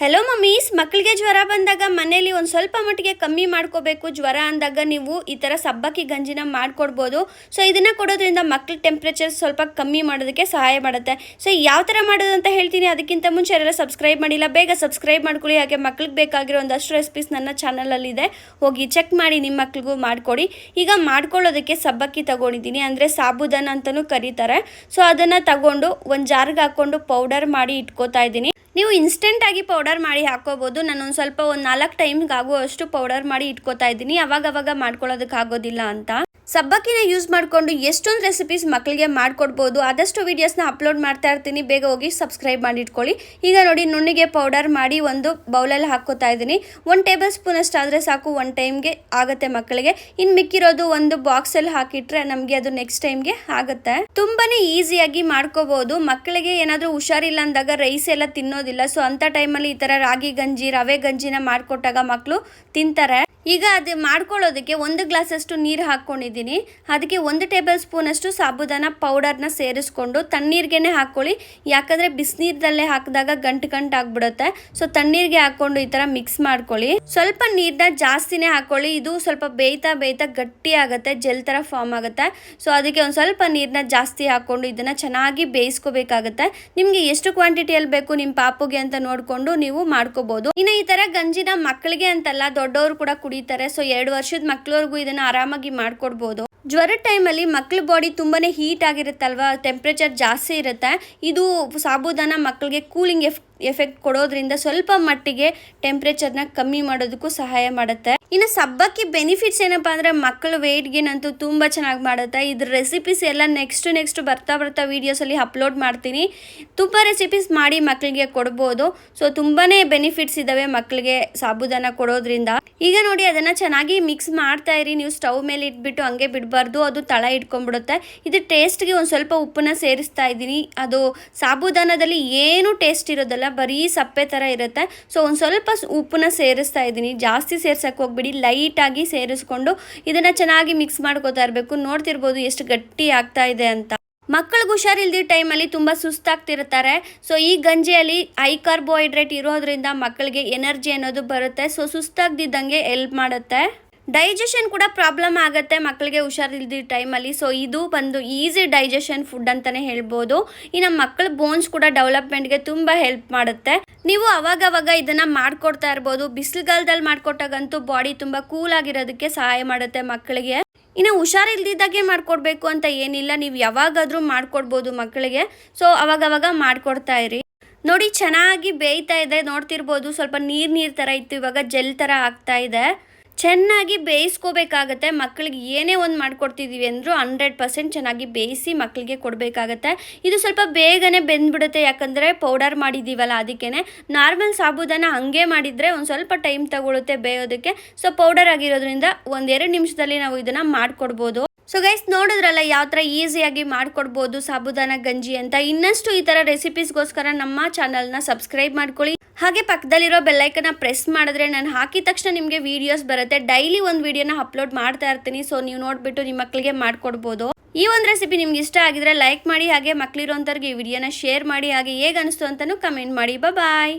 Hello mummies ಮಕ್ಕಳಿಗೆ ಜ್ವರ ಬಂದಾಗ ಮನೇಲಿ ಒಂದು ಸ್ವಲ್ಪ ಮಟ್ಟಿಗೆ ಕಮ್ಮಿ ಮಾಡ್ಕೋಬೇಕು. ಜ್ವರ ಅಂದಾಗ ನೀವು ಈ ಥರ ಸಬ್ಬಕ್ಕಿ ಗಂಜಿನ ಮಾಡಿಕೊಡ್ಬೋದು. ಸೊ ಇದನ್ನು ಕೊಡೋದ್ರಿಂದ ಮಕ್ಕಳ ಟೆಂಪ್ರೇಚರ್ ಸ್ವಲ್ಪ ಕಮ್ಮಿ ಮಾಡೋದಕ್ಕೆ ಸಹಾಯ ಮಾಡುತ್ತೆ. ಸೊ ಯಾವ ಥರ ಮಾಡೋದು ಅಂತ ಹೇಳ್ತೀನಿ. ಅದಕ್ಕಿಂತ ಮುಂಚೆ ಯಾರೆಲ್ಲ ಸಬ್ಸ್ಕ್ರೈಬ್ ಮಾಡಿಲ್ಲ, ಬೇಗ ಸಬ್ಸ್ಕ್ರೈಬ್ ಮಾಡ್ಕೊಳ್ಳಿ. ಹಾಗೆ ಮಕ್ಳಿಗೆ ಬೇಕಾಗಿರೋ ಒಂದಷ್ಟು ರೆಸಿಪೀಸ್ ನನ್ನ ಚಾನಲಲ್ಲಿದೆ ಹೋಗಿ ಚೆಕ್ ಮಾಡಿ ನಿಮ್ಮ ಮಕ್ಳಿಗೂ ಮಾಡಿಕೊಡಿ. ಈಗ ಮಾಡ್ಕೊಳ್ಳೋದಕ್ಕೆ ಸಬ್ಬಕ್ಕಿ ತಗೊಂಡಿದ್ದೀನಿ. ಅಂದರೆ ಸಾಬುದಾನ ಅಂತಲೂ ಕರೀತಾರೆ. ಸೊ ಅದನ್ನು ತಗೊಂಡು ಒಂದು ಜಾರ್ಗೆ ಹಾಕ್ಕೊಂಡು ಪೌಡರ್ ಮಾಡಿ ಇಟ್ಕೋತಾ ಇದ್ದೀನಿ. ನೀವು ಇನ್ಸ್ಟೆಂಟ್ ಆಗಿ ಪೌಡರ್ ಮಾಡಿ ಹಾಕೋಬಹುದು ನಾನು ಒಂದು ಸ್ವಲ್ಪ ಒಂದು ನಾಲ್ಕು ಟೈಮ್ಗೆ ಆಗುವಷ್ಟು ಪೌಡರ್ ಮಾಡಿ ಇಟ್ಕೋತಾ ಇದ್ದೀನಿ. ಅವಾಗ ಅವಾಗ ಮಾಡ್ಕೊಳ್ಳೋದಕ್ಕೆ ಆಗೋದಿಲ್ಲ ಅಂತ. ಸಬ್ಬಕ್ಕಿನ ಯೂಸ್ ಮಾಡಿಕೊಂಡು ಎಷ್ಟೊಂದು ರೆಸಿಪೀಸ್ ಮಕ್ಕಳಿಗೆ ಮಾಡಿಕೊಡ್ಬೋದು. ಆದಷ್ಟು ವೀಡಿಯೋಸ್ನ ಅಪ್ಲೋಡ್ ಮಾಡ್ತಾ ಇರ್ತೀನಿ. ಬೇಗ ಹೋಗಿ ಸಬ್ಸ್ಕ್ರೈಬ್ ಮಾಡಿ ಇಟ್ಕೊಳ್ಳಿ. ಈಗ ನೋಡಿ, ನುಣ್ಣಿಗೆ ಪೌಡರ್ ಮಾಡಿ ಒಂದು ಬೌಲಲ್ಲಿ ಹಾಕೋತಾ ಇದ್ದೀನಿ. ಒಂದು ಟೇಬಲ್ ಸ್ಪೂನ್ ಅಷ್ಟಾದರೆ ಸಾಕು. ಒನ್ ಟೈಮ್ಗೆ ಆಗುತ್ತೆ ಮಕ್ಕಳಿಗೆ ಇನ್ನು ಮಿಕ್ಕಿರೋದು ಒಂದು ಬಾಕ್ಸಲ್ಲಿ ಹಾಕಿಟ್ರೆ ನಮಗೆ ಅದು ನೆಕ್ಸ್ಟ್ ಟೈಮ್ಗೆ ಆಗುತ್ತೆ. ತುಂಬಾನೇ ಈಸಿಯಾಗಿ ಮಾಡ್ಕೋಬೋದು. ಮಕ್ಕಳಿಗೆ ಏನಾದರೂ ಹುಷಾರಿಲ್ಲ ಅಂದಾಗ ರೈಸ್ ಎಲ್ಲ ತಿನ್ನೋದಿಲ್ಲ. ಸೊ ಅಂಥ ಟೈಮಲ್ಲಿ ಈ ಥರ ರಾಗಿ ಗಂಜಿ, ರವೆ ಗಂಜಿನ ಮಾಡಿಕೊಟ್ಟಾಗ ಮಕ್ಕಳು ತಿಂತಾರೆ. ಈಗ ಅದು ಮಾಡ್ಕೊಳ್ಳೋದಕ್ಕೆ ಒಂದು ಗ್ಲಾಸಷ್ಟು ನೀರು ಹಾಕ್ಕೊಂಡಿದ್ದೀನಿ. ಅದಕ್ಕೆ ಒಂದು ಟೇಬಲ್ ಸ್ಪೂನಷ್ಟು ಸಾಬುದಾನ ಪೌಡರ್ನ ಸೇರಿಸ್ಕೊಂಡು ತಣ್ಣೀರಿಗೆನೆ ಹಾಕ್ಕೊಳ್ಳಿ. ಯಾಕಂದರೆ ಬಿಸಿನೀರದಲ್ಲೇ ಹಾಕಿದಾಗ ಗಂಟು ಗಂಟು ಆಗ್ಬಿಡುತ್ತೆ. ಸೊ ತಣ್ಣೀರಿಗೆ ಹಾಕ್ಕೊಂಡು ಈ ಥರ ಮಿಕ್ಸ್ ಮಾಡ್ಕೊಳ್ಳಿ. ಸ್ವಲ್ಪ ನೀರನ್ನ ಜಾಸ್ತಿನೇ ಹಾಕ್ಕೊಳ್ಳಿ. ಇದು ಸ್ವಲ್ಪ ಬೇಯ್ತಾ ಬೇಯ್ತಾ ಗಟ್ಟಿ ಆಗುತ್ತೆ, ಜೆಲ್ ಥರ ಫಾರ್ಮ್ ಆಗುತ್ತೆ. ಸೊ ಅದಕ್ಕೆ ಒಂದು ಸ್ವಲ್ಪ ನೀರನ್ನ ಜಾಸ್ತಿ ಹಾಕ್ಕೊಂಡು ಇದನ್ನು ಚೆನ್ನಾಗಿ ಬೇಯಿಸ್ಕೋಬೇಕಾಗುತ್ತೆ. ನಿಮಗೆ ಎಷ್ಟು ಕ್ವಾಂಟಿಟಿಯಲ್ಲಿ ಬೇಕು ನಿಮ್ಮ ಪಾಪುಗೆ ಅಂತ ನೋಡಿಕೊಂಡು ನೀವು ಮಾಡ್ಕೋಬೋದು. ಇನ್ನು ಈ ಥರ ಗಂಜಿನ ಮಕ್ಕಳಿಗೆ ಅಂತಲ್ಲ ದೊಡ್ಡವರು ಕೂಡ ಕುಡಿತಾರೆ. ಸೊ ಎರಡು ವರ್ಷದ ಮಕ್ಳವ್ರಿಗೂ ಇದನ್ನ ಆರಾಮಾಗಿ ಮಾಡ್ಕೊಡ್ಬೋದು. ಜ್ವರದ ಟೈಮಲ್ಲಿ ಮಕ್ಳ ಬಾಡಿ ತುಂಬಾನೇ ಹೀಟ್ ಆಗಿರುತ್ತಲ್ವಾ? ಟೆಂಪ್ರೇಚರ್ ಜಾಸ್ತಿ ಇರುತ್ತೆ. ಇದು ಸಾಬುದಾನ ಮಕ್ಕಳಿಗೆ ಕೂಲಿಂಗ್ ಎಫ್ ಎಫೆಕ್ಟ್ ಕೊಡೋದ್ರಿಂದ ಸ್ವಲ್ಪ ಮಟ್ಟಿಗೆ ಟೆಂಪ್ರೇಚರ್ನ ಕಮ್ಮಿ ಮಾಡೋದಕ್ಕೂ ಸಹಾಯ ಮಾಡುತ್ತೆ. ಇನ್ನು ಸಬ್ಬಕ್ಕಿ ಬೆನಿಫಿಟ್ಸ್ ಏನಪ್ಪ ಅಂದರೆ ಮಕ್ಕಳು ವೆಯ್ಟ್ ಗೇನ್ ಅಂತೂ ತುಂಬ ಚೆನ್ನಾಗಿ ಮಾಡುತ್ತೆ. ಇದ್ರ ರೆಸಿಪೀಸ್ ಎಲ್ಲ ನೆಕ್ಸ್ಟ್ ನೆಕ್ಸ್ಟ್ ಬರ್ತಾ ಬರ್ತಾ ವೀಡಿಯೋಸಲ್ಲಿ ಅಪ್ಲೋಡ್ ಮಾಡ್ತೀನಿ. ತುಂಬ ರೆಸಿಪೀಸ್ ಮಾಡಿ ಮಕ್ಕಳಿಗೆ ಕೊಡ್ಬೋದು. ಸೊ ತುಂಬಾ ಬೆನಿಫಿಟ್ಸ್ ಇದ್ದಾವೆ ಮಕ್ಕಳಿಗೆ ಸಾಬುದಾನ ಕೊಡೋದ್ರಿಂದ. ಈಗ ನೋಡಿ ಅದನ್ನು ಚೆನ್ನಾಗಿ ಮಿಕ್ಸ್ ಮಾಡ್ತಾ ಇರಿ. ನೀವು ಸ್ಟವ್ ಮೇಲೆ ಇಟ್ಬಿಟ್ಟು ಹಂಗೆ ಬಿಡಬಾರ್ದು. ಅದು ತಳ ಇಟ್ಕೊಂಡ್ಬಿಡುತ್ತೆ ಇದು ಟೇಸ್ಟ್ಗೆ ಒಂದು ಸ್ವಲ್ಪ ಉಪ್ಪನ್ನ ಸೇರಿಸ್ತಾ ಇದ್ದೀನಿ. ಅದು ಸಾಬುದಾನದಲ್ಲಿ ಏನು ಟೇಸ್ಟ್ ಇರೋದಲ್ಲ ಬರೀ ಸಪ್ಪೆ ಥರ ಇರುತ್ತೆ. ಸೊ ಒಂದು ಸ್ವಲ್ಪ ಉಪ್ಪನ್ನ ಸೇರಿಸ್ತಾ ಇದ್ದೀನಿ. ಜಾಸ್ತಿ ಸೇರ್ಸಕ್ಕೆ ಹೋಗ್ಬಿಡಿ. ಲೈಟಾಗಿ ಸೇರಿಸ್ಕೊಂಡು ಇದನ್ನು ಚೆನ್ನಾಗಿ ಮಿಕ್ಸ್ ಮಾಡ್ಕೋತಾ ಇರಬೇಕು. ನೋಡ್ತಿರ್ಬೋದು ಎಷ್ಟು ಗಟ್ಟಿ ಆಗ್ತಾ ಇದೆ ಅಂತ. ಮಕ್ಕಳಿಗೆ ಹುಷಾರಿಲ್ದಿ ಟೈಮಲ್ಲಿ ತುಂಬ ಸುಸ್ತಾಗ್ತಿರ್ತಾರೆ ಸೊ ಈ ಗಂಜಿಯಲ್ಲಿ ಹೈ ಕಾರ್ಬೋಹೈಡ್ರೇಟ್ ಇರೋದ್ರಿಂದ ಮಕ್ಕಳಿಗೆ ಎನರ್ಜಿ ಅನ್ನೋದು ಬರುತ್ತೆ. ಸೊ ಸುಸ್ತಾಗ್ದಿದ್ದಂಗೆ ಹೆಲ್ಪ್ ಮಾಡುತ್ತೆ. ಡೈಜೆಷನ್ ಕೂಡ ಪ್ರಾಬ್ಲಮ್ ಆಗುತ್ತೆ ಮಕ್ಕಳಿಗೆ ಹುಷಾರಿಲ್ದಿದ್ದ ಟೈಮಲ್ಲಿ ಸೊ ಇದು ಬಂದು ಈಸಿ ಡೈಜೆಷನ್ ಫುಡ್ ಅಂತಲೇ ಹೇಳ್ಬೋದು. ಇನ್ನು ಮಕ್ಕಳ ಬೋನ್ಸ್ ಕೂಡ ಡೆವಲಪ್ಮೆಂಟ್ಗೆ ತುಂಬ ಹೆಲ್ಪ್ ಮಾಡುತ್ತೆ. ನೀವು ಅವಾಗವಾಗ ಇದನ್ನು ಮಾಡ್ಕೊಡ್ತಾ ಇರ್ಬೋದು. ಬಿಸಿಲುಗಾಲದಲ್ಲಿ ಮಾಡ್ಕೊಟ್ಟಾಗಂತೂ ಬಾಡಿ ತುಂಬ ಕೂಲ್ ಆಗಿರೋದಕ್ಕೆ ಸಹಾಯ ಮಾಡುತ್ತೆ ಮಕ್ಕಳಿಗೆ ಇನ್ನು ಹುಷಾರಿಲ್ದಿದ್ದಾಗೆ ಮಾಡ್ಕೊಡ್ಬೇಕು ಅಂತ ಏನಿಲ್ಲ. ನೀವು ಯಾವಾಗಾದರೂ ಮಾಡ್ಕೊಡ್ಬೋದು ಮಕ್ಕಳಿಗೆ ಸೊ ಅವಾಗವಾಗ ಮಾಡ್ಕೊಡ್ತಾ ಇರಿ. ನೋಡಿ, ಚೆನ್ನಾಗಿ ಬೇಯ್ತಾ ಇದೆ ನೋಡ್ತಿರ್ಬೋದು. ಸ್ವಲ್ಪ ನೀರು ನೀರು ಥರ ಇತ್ತು. ಇವಾಗ ಜೆಲ್ ಥರ ಆಗ್ತಾ ಇದೆ. ಚೆನ್ನಾಗಿ ಬೇಯಿಸ್ಕೋಬೇಕಾಗತ್ತೆ, ಮಕ್ಕಳಿಗೆ ಏನೇ ಒಂದು ಮಾಡ್ಕೊಡ್ತಿದ್ದೀವಿ ಅಂದರೂ ಹಂಡ್ರೆಡ್ ಪರ್ಸೆಂಟ್ ಚೆನ್ನಾಗಿ ಬೇಯಿಸಿ ಮಕ್ಕಳಿಗೆ ಕೊಡಬೇಕಾಗತ್ತೆ. ಇದು ಸ್ವಲ್ಪ ಬೇಗನೆ ಬೆಂದ್ಬಿಡುತ್ತೆ, ಯಾಕಂದರೆ ಪೌಡರ್ ಮಾಡಿದ್ದೀವಲ್ಲ ಅದಕ್ಕೇ ನಾರ್ಮಲ್ ಸಾಬುದಾನ ಹಾಗೆ ಮಾಡಿದರೆ ಒಂದು ಸ್ವಲ್ಪ ಟೈಮ್ ತಗೊಳುತ್ತೆ ಬೇಯೋದಕ್ಕೆ. ಸೊ ಪೌಡರ್ ಆಗಿರೋದ್ರಿಂದ ಒಂದೆರಡು ನಿಮಿಷದಲ್ಲಿ ನಾವು ಇದನ್ನು ಮಾಡಿಕೊಡ್ಬೋದು. ಸೊ ಗೈಸ್ ನೋಡಿದ್ರಲ್ಲ ಯಾವ ಥರ ಈಸಿಯಾಗಿ ಮಾಡಿಕೊಡ್ಬೋದು ಸಾಬುದಾನ ಗಂಜಿ ಅಂತ. ಇನ್ನಷ್ಟು ಈ ಥರ ರೆಸಿಪೀಸ್ಗೋಸ್ಕರ ನಮ್ಮ ಚಾನಲ್ನ ಸಬ್ಸ್ಕ್ರೈಬ್ ಮಾಡ್ಕೊಳ್ಳಿ. ಹಾಗೆ ಪಕ್ಕದಲ್ಲಿರೋ ಬೆಲ್ಲೈಕನ್ನ ಪ್ರೆಸ್ ಮಾಡಿದ್ರೆ ನಾನು ಹಾಕಿದ ತಕ್ಷಣ ನಿಮಗೆ ವೀಡಿಯೋಸ್ ಬರುತ್ತೆ. ಡೈಲಿ ಒಂದು ವೀಡಿಯೋನ ಅಪ್ಲೋಡ್ ಮಾಡ್ತಾ ಇರ್ತೀನಿ. ಸೊ ನೀವು ನೋಡಿಬಿಟ್ಟು ನಿಮ್ಮ ಮಕ್ಕಳಿಗೆ ಮಾಡಿಕೊಡ್ಬೋದು. ಈ ಒಂದು ರೆಸಿಪಿ ನಿಮ್ಗೆ ಇಷ್ಟ ಆಗಿದ್ರೆ ಲೈಕ್ ಮಾಡಿ, ಹಾಗೆ ಮಕ್ಕಳಿರೋಂಥವ್ರಿಗೆ ಈ ವಿಡಿಯೋನ ಶೇರ್ ಮಾಡಿ, ಹಾಗೆ ಹೇಗೆ ಅನಿಸ್ತು ಅಂತಲೂ ಕಮೆಂಟ್ ಮಾಡಿ. ಬಾಯ್